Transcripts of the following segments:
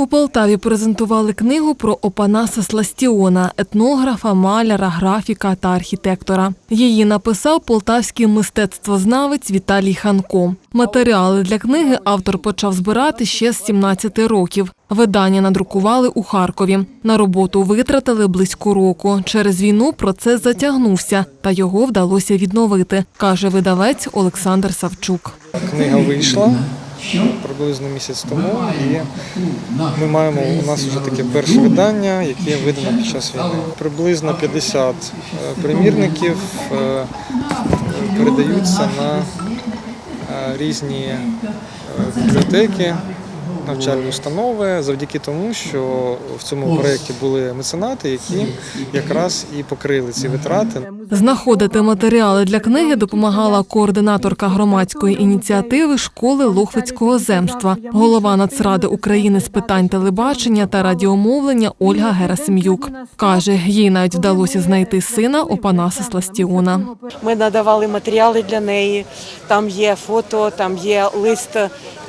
У Полтаві презентували книгу про Опанаса Сластіона, етнографа, маляра, графіка та архітектора. Її написав полтавський мистецтвознавець Віталій Ханко. Матеріали для книги автор почав збирати ще з 17 років. Видання надрукували у Харкові. На роботу витратили близько року. Через війну процес затягнувся, та його вдалося відновити, каже видавець Олександр Савчук. Книга вийшла приблизно місяць тому, і ми маємо у нас вже таке перше видання, яке видано під час війни. Приблизно 50 е, примірників е, передаються на е, різні бібліотеки. Навчальні установи завдяки тому, що в цьому проєкті були меценати, які якраз і покрили ці витрати. Знаходити матеріали для книги допомагала координаторка громадської ініціативи школи Лохвицького земства, голова Нацради України з питань телебачення та радіомовлення Ольга Герасим'юк. Каже, їй навіть вдалося знайти сина Опанаса Сластіона. Ми надавали матеріали для неї. Там є фото, там є лист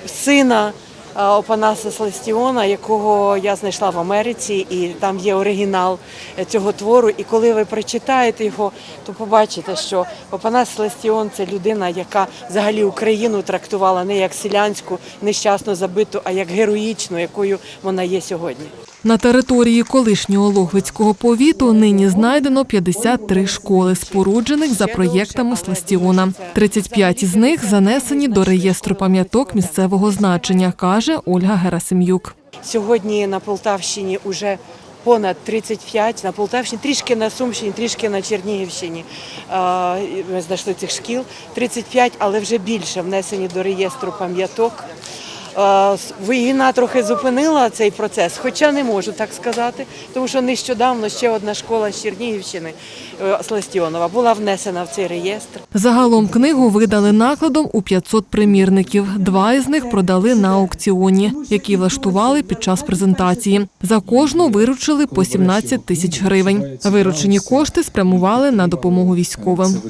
сина Опанаса Селестіона, якого я знайшла в Америці, і там є оригінал е, цього твору. І коли ви прочитаєте його, то побачите, що Опанас Селестіон це людина, яка взагалі Україну трактувала не як селянську, нещасно забиту, а як героїчну, якою вона є сьогодні. На території колишнього Лохвицького повіту нині знайдено 53 школи, споруджених за проєктами Сластіона. 35 із них занесені до реєстру пам'яток місцевого значення, каже Ольга Герасим'юк. Сьогодні на Полтавщині вже понад 35, на Полтавщині, трішки на Сумщині, трішки на Чернігівщині. Ми знайшли цих шкіл. 35, але вже більше внесені до реєстру пам'яток. Е, Війна трохи зупинила цей процес, хоча не можу так сказати, тому що нещодавно ще одна школа з Чернігівщини е, Сластіонова була внесена в цей реєстр. Загалом книгу видали накладом у 500 примірників. Два із них продали на аукціоні, які влаштували під час презентації. За кожну виручили по 17 тисяч гривень. Виручені кошти спрямували на допомогу військовим.